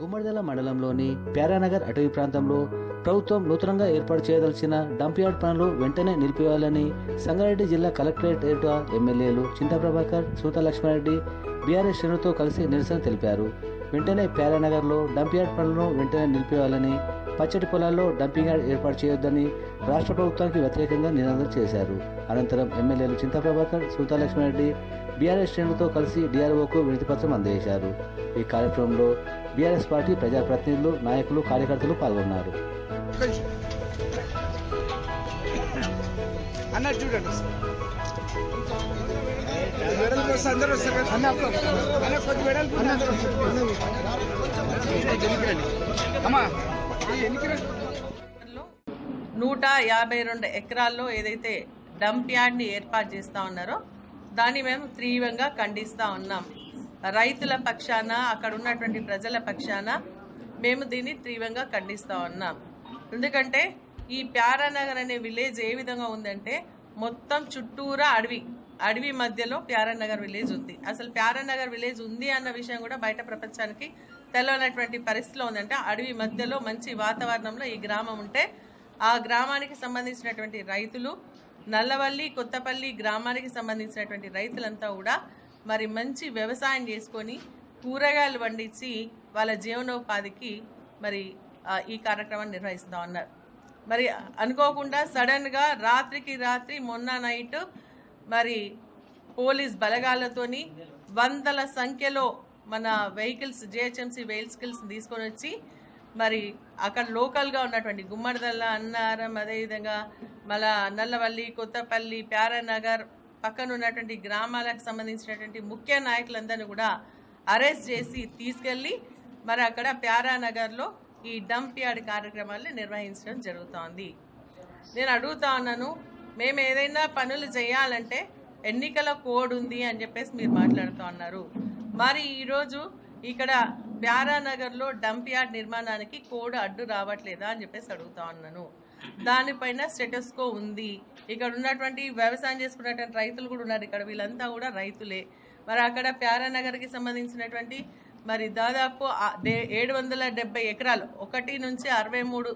గుమ్మడిదల మండలంలోని ప్యారానగర్ అటవీ ప్రాంతంలో ప్రభుత్వం నూతనంగా ఏర్పాటు చేయదలిచిన డంప్ యార్డ్ పనులు వెంటనే నిలిపివేయాలని సంగారెడ్డి జిల్లా కలెక్టరేట్ ఎదుట ఎమ్మెల్యేలు చింతాప్రభాకర్ సూత లక్ష్మారెడ్డి బీఆర్ఎస్ శ్రేణులతో కలిసి నిరసన తెలిపారు. వెంటనే ప్యారానగర్లో డంప్ పనులను వెంటనే నిలిపేయాలని పచ్చటి పొలాల్లో డంపింగ్ యార్డ్ ఏర్పాటు చేయొద్దని రాష్ట్ర ప్రభుత్వానికి వ్యతిరేకంగా నినాదం చేశారు. అనంతరం ఎమ్మెల్యేలు చింతప్రభాకర్ సూత రెడ్డి బీఆర్ఎస్ శ్రేణులతో కలిసి డిఆర్ఓకు వినతిపత్రం అందజేశారు. ఈ కార్యక్రమంలో బీఆర్ఎస్ పార్టీ ప్రజాప్రతినిధులు నాయకులు కార్యకర్తలు పాల్గొన్నారు. అన్న చూడండి అందరూ వస్తారు కొంచెం వెడల్పు అమ్మా నూట యాభై రెండు ఎకరాల్లో ఏదైతే డంప్ యార్డ్ని ఏర్పాటు చేస్తూ ఉన్నారో దాన్ని మేము తీవ్రంగా ఖండిస్తూ ఉన్నాం. రైతుల పక్షాన అక్కడ ఉన్నటువంటి ప్రజల పక్షాన మేము దీన్ని తీవ్రంగా ఖండిస్తూ ఉన్నాం. ఎందుకంటే ఈ ప్యారానగర్ అనే విలేజ్ ఏ విధంగా ఉందంటే మొత్తం చుట్టూరా అడవి. అడవి మధ్యలో ప్యారానగర్ విలేజ్ ఉంది. అసలు ప్యారానగర్ విలేజ్ ఉంది అన్న విషయం కూడా బయట ప్రపంచానికి తెలవనటువంటి పరిస్థితిలో ఉందంటే అడవి మధ్యలో మంచి వాతావరణంలో ఈ గ్రామం ఉంటే ఆ గ్రామానికి సంబంధించినటువంటి రైతులు నల్లవల్లి కొత్తపల్లి గ్రామానికి సంబంధించినటువంటి రైతులంతా కూడా మరి మంచి వ్యవసాయం చేసుకొని కూరగాయలు పండించి వాళ్ళ జీవనోపాధికి మరి ఈ కార్యక్రమాన్ని నిర్వహిస్తూ ఉన్నారు. మరి అనుకోకుండా సడన్గా రాత్రికి రాత్రి మొన్న నైట్ మరి పోలీస్ బలగాలతోని వందల సంఖ్యలో మన వెహికల్స్ జిహెచ్ఎంసీ వెహికల్స్ తీసుకొని వచ్చి మరి అక్కడ లోకల్గా ఉన్నటువంటి గుమ్మడిదల్ల అన్నారం అదేవిధంగా మళ్ళా నల్లవల్లి కొత్తపల్లి ప్యారానగర్ పక్కన ఉన్నటువంటి గ్రామాలకు సంబంధించినటువంటి ముఖ్య నాయకులందరినీ కూడా అరెస్ట్ చేసి తీసుకెళ్ళి మరి అక్కడ ప్యారానగర్లో ఈ డంప్ యార్డ్ కార్యక్రమాలు నిర్వహించడం జరుగుతోంది. నేను అడుగుతా ఉన్నాను మేము ఏదైనా పనులు చేయాలంటే ఎన్నికల కోడ్ ఉంది అని చెప్పేసి మీరు మాట్లాడుతూ ఉన్నారు మరి ఈరోజు ఇక్కడ ప్యారానగర్లో డంప్ యార్డ్ నిర్మాణానికి కోడ్ అడ్డు రావట్లేదా అని చెప్పేసి అడుగుతా ఉన్నాను. దానిపైన స్టేటస్కో ఉంది. ఇక్కడ ఉన్నటువంటి వ్యవసాయం చేసుకున్నటువంటి రైతులు కూడా ఉన్నారు. ఇక్కడ వీళ్ళంతా కూడా రైతులే. మరి అక్కడ ప్యారానగర్కి సంబంధించినటువంటి మరి దాదాపు ఏడు వందల డెబ్బై ఎకరాలు ఒకటి నుంచి అరవై మూడు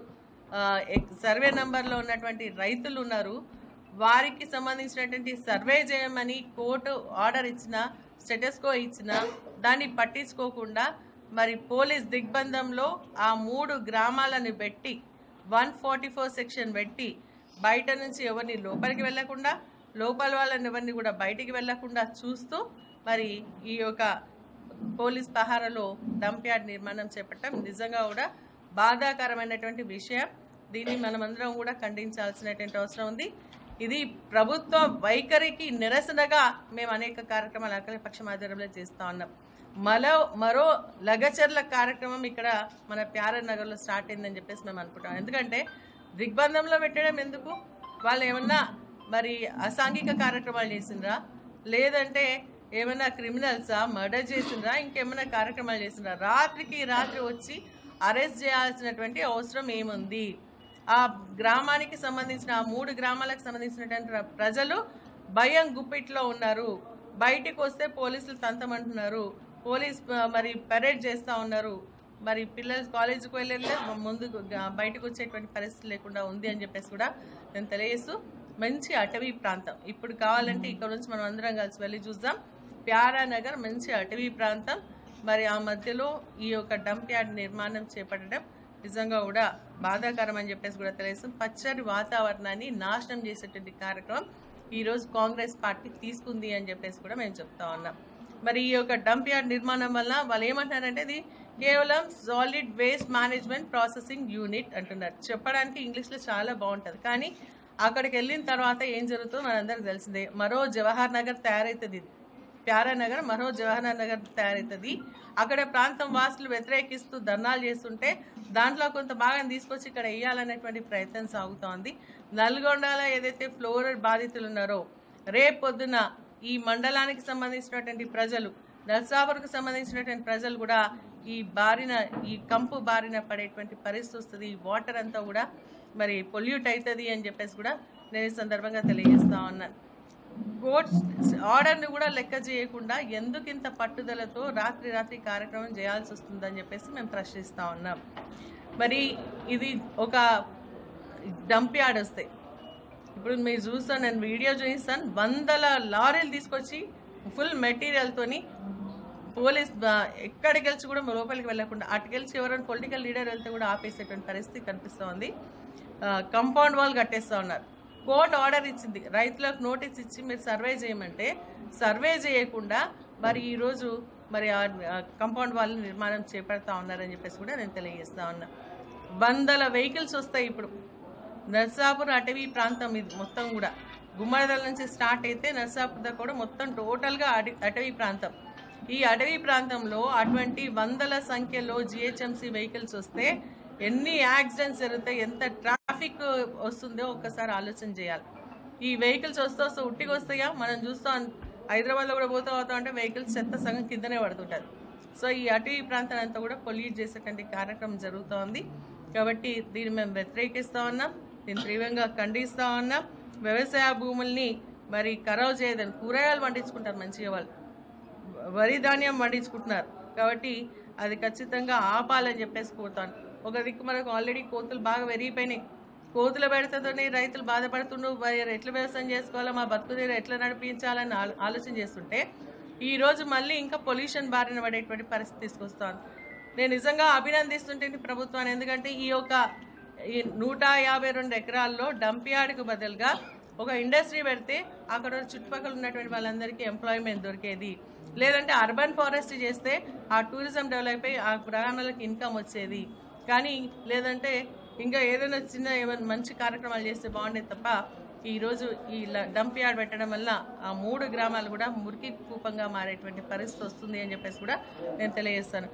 సర్వే నంబర్లో ఉన్నటువంటి రైతులు ఉన్నారు. వారికి సంబంధించినటువంటి సర్వే చేయమని కోర్టు ఆర్డర్ ఇచ్చిన స్టెటస్కో ఇచ్చిన దాన్ని పట్టించుకోకుండా మరి పోలీస్ దిగ్బంధంలో ఆ మూడు గ్రామాలను పెట్టి వన్ ఫార్టీ ఫోర్ సెక్షన్ పెట్టి బయట నుంచి ఎవరిని లోపలికి వెళ్ళకుండా లోపల వాళ్ళని ఎవరిని కూడా బయటికి వెళ్ళకుండా చూస్తూ మరి ఈ యొక్క పోలీస్ పహారలో డంప్యార్డ్ నిర్మాణం చేపట్టడం నిజంగా కూడా బాధాకరమైనటువంటి విషయం. దీన్ని మనమందరం కూడా ఖండించాల్సినటువంటి అవసరం ఉంది. ఇది ప్రభుత్వ వైఖరికి నిరసనగా మేము అనేక కార్యక్రమాలు అఖిల పక్షం ఆధ్వర్యంలో చేస్తూ ఉన్నాం. మరో మరో లగచర్ల కార్యక్రమం ఇక్కడ మన ప్యారర్ నగర్లో స్టార్ట్ అయిందని చెప్పేసి మేము అనుకుంటాం. ఎందుకంటే దిగ్బంధంలో పెట్టడం ఎందుకు? వాళ్ళు ఏమన్నా మరి అసాంఘిక కార్యక్రమాలు చేసిండ్రా? లేదంటే ఏమైనా క్రిమినల్సా? మర్డర్ చేసిండ్రా? ఇంకేమైనా కార్యక్రమాలు చేసిండ్రా? రాత్రికి రాత్రి వచ్చి అరెస్ట్ చేయాల్సినటువంటి అవసరం ఏముంది? ఆ గ్రామానికి సంబంధించిన ఆ మూడు గ్రామాలకు సంబంధించినటువంటి ప్రజలు భయం గుప్పిట్లో ఉన్నారు. బయటికి వస్తే పోలీసులు తంతమంటున్నారు. పోలీస్ మరి పెరేడ్ చేస్తూ ఉన్నారు. మరి పిల్లలు కాలేజీకి వెళ్ళే ముందు బయటకు వచ్చేటువంటి పరిస్థితి లేకుండా ఉంది అని చెప్పేసి కూడా నేను తెలియజేస్తూ మంచి అటవీ ప్రాంతం. ఇప్పుడు కావాలంటే ఇక్కడ నుంచి మనం అందరం కలిసి వెళ్ళి చూద్దాం. ప్యారానగర్ మంచి అటవీ ప్రాంతం. మరి ఆ మధ్యలో ఈ యొక్క డంప్ యార్డ్ నిర్మాణం చేపట్టడం నిజంగా కూడా బాధాకరం అని చెప్పేసి కూడా తెలియజేస్తుంది పచ్చని వాతావరణాన్ని నాశనం చేసేటువంటి కార్యక్రమం ఈరోజు కాంగ్రెస్ పార్టీ తీసుకుంది అని చెప్పేసి కూడా మేము చెప్తా ఉన్నాం. మరి ఈ యొక్క డంప్ యార్డ్ నిర్మాణం వల్ల వాళ్ళు ఏమంటున్నారంటే ఇది కేవలం solid waste management processing unit అంటున్నారు. చెప్పడానికి ఇంగ్లీష్లో చాలా బాగుంటుంది. కానీ అక్కడికి వెళ్ళిన తర్వాత ఏం జరుగుతుందో మనందరికి తెలిసిందే. మరో జవహర్ నగర్ తయారవుతుంది ఇది ప్యారానగర్ మరో జవహర్ నగర్ తయారవుతుంది అక్కడ ప్రాంతం వాసులు వ్యతిరేకిస్తూ ధర్నాలు చేస్తుంటే దాంట్లో కొంత భాగం తీసుకొచ్చి ఇక్కడ వేయాలనేటువంటి ప్రయత్నం సాగుతోంది. నల్గొండలో ఏదైతే ఫ్లోరైడ్ బాధితులు ఉన్నారో రేపొద్దున ఈ మండలానికి సంబంధించినటువంటి ప్రజలు నర్సాపూర్కు సంబంధించినటువంటి ప్రజలు కూడా ఈ బారిన ఈ కంపు బారిన పడేటువంటి పరిస్థితి వస్తుంది. ఈ వాటర్ అంతా కూడా మరి పొల్యూట్ అవుతుంది అని చెప్పేసి కూడా నేను ఈ సందర్భంగా తెలియజేస్తా ఉన్నాను. గోడ్స్ ఆర్డర్ని కూడా లెక్క చేయకుండా ఎందుకు ఇంత పట్టుదలతో రాత్రి రాత్రి కార్యక్రమం చేయాల్సి వస్తుందని చెప్పేసి మేము ప్రశ్నిస్తూ ఉన్నాం. మరి ఇది ఒక డంప్ యార్డ్ వస్తాయి ఇప్పుడు మీరు చూస్తాను నేను వీడియో చూపిస్తాను వందల లారీలు తీసుకొచ్చి ఫుల్ మెటీరియల్తోని పోలీస్ ఎక్కడికి వెళ్ళి కూడా లోపలికి వెళ్ళకుండా అటుకెళ్ళి ఎవరైనా పొలిటికల్ లీడర్ వెళ్తే కూడా ఆపేసేటువంటి పరిస్థితి కనిపిస్తూ ఉంది. కంపౌండ్ వాల్ కట్టేస్తూ ఉన్నారు. కోర్టు ఆర్డర్ ఇచ్చింది. రైతులకు నోటీస్ ఇచ్చి మీరు సర్వే చేయమంటే సర్వే చేయకుండా మరి ఈరోజు మరి కంపౌండ్ వాల్ నిర్మాణం చేపడతా ఉన్నారని చెప్పేసి కూడా నేను తెలియజేస్తా ఉన్నా. వందల వెహికల్స్ వస్తాయి ఇప్పుడు. నర్సాపూర్ అటవీ ప్రాంతం ఇది మొత్తం కూడా. గుమ్మడిదల నుంచి స్టార్ట్ అయితే నర్సాపూర్ దాకా కూడా మొత్తం టోటల్గా అటవీ ప్రాంతం. ఈ అటవీ ప్రాంతంలో అటువంటి వందల సంఖ్యలో జిహెచ్ఎంసీ వెహికల్స్ వస్తే ఎన్ని యాక్సిడెంట్స్ జరుగుతాయి ఎంత ట్రాఫిక్ వస్తుందో ఒక్కసారి ఆలోచన చేయాలి. ఈ వెహికల్స్ వస్తూ వస్తూ ఉట్టికి వస్తాయా? మనం చూస్తాం హైదరాబాద్లో కూడా పోతా పోతా ఉంటే వెహికల్స్ చెత్త సగం కిందనే పడుతుంటారు. సో ఈ అటవీ ప్రాంతాన్ని అంతా కూడా పొల్యూట్ చేసేటువంటి కార్యక్రమం జరుగుతోంది కాబట్టి దీన్ని మేము వ్యతిరేకిస్తూ ఉన్నాం. దీన్ని తీవ్రంగా ఖండిస్తూ ఉన్నాం. వ్యవసాయ భూముల్ని మరి కరావు చేయదని కూరగాయలు పండించుకుంటారు మంచిగా వాళ్ళు. వరి ధాన్యం పండించుకుంటున్నారు. కాబట్టి అది ఖచ్చితంగా ఆపాలని చెప్పేసి కోరుతాను. ఒక దిక్కు మనకు ఆల్రెడీ కోతులు బాగా పెరిగిపోయినాయి. కోతుల పెడతతోనే రైతులు బాధపడుతుండ్రు ఎట్లా వ్యవసాయం చేసుకోవాలో మా బతుకు తీరు ఎట్లా నడిపించాలని ఆలోచన చేస్తుంటే ఈ రోజు మళ్ళీ ఇంకా పొల్యూషన్ బారిన పడేటువంటి పరిస్థితి తీసుకొస్తాను నేను నిజంగా అభినందిస్తుంటే ప్రభుత్వాన్ని ఎందుకంటే ఈ యొక్క ఈ నూట యాభై రెండు ఎకరాల్లో డంప్ యార్డ్కు బదులుగా ఒక ఇండస్ట్రీ పెడితే అక్కడ చుట్టుపక్కల ఉన్నటువంటి వాళ్ళందరికీ ఎంప్లాయ్మెంట్ దొరికేది. లేదంటే అర్బన్ ఫారెస్ట్ చేస్తే ఆ టూరిజం డెవలప్ అయి ఆ గ్రామాలకు ఇన్కమ్ వచ్చేది. కానీ లేదంటే ఇంకా ఏదైనా చిన్న ఏమైనా మంచి కార్యక్రమాలు చేస్తే బాగుండేది తప్ప ఈరోజు ఈ డంప్ యార్డ్ పెట్టడం వల్ల ఆ మూడు గ్రామాలు కూడా మురికి కూపంగా మారేటువంటి పరిస్థితి వస్తుంది అని చెప్పేసి కూడా నేను తెలియజేస్తాను.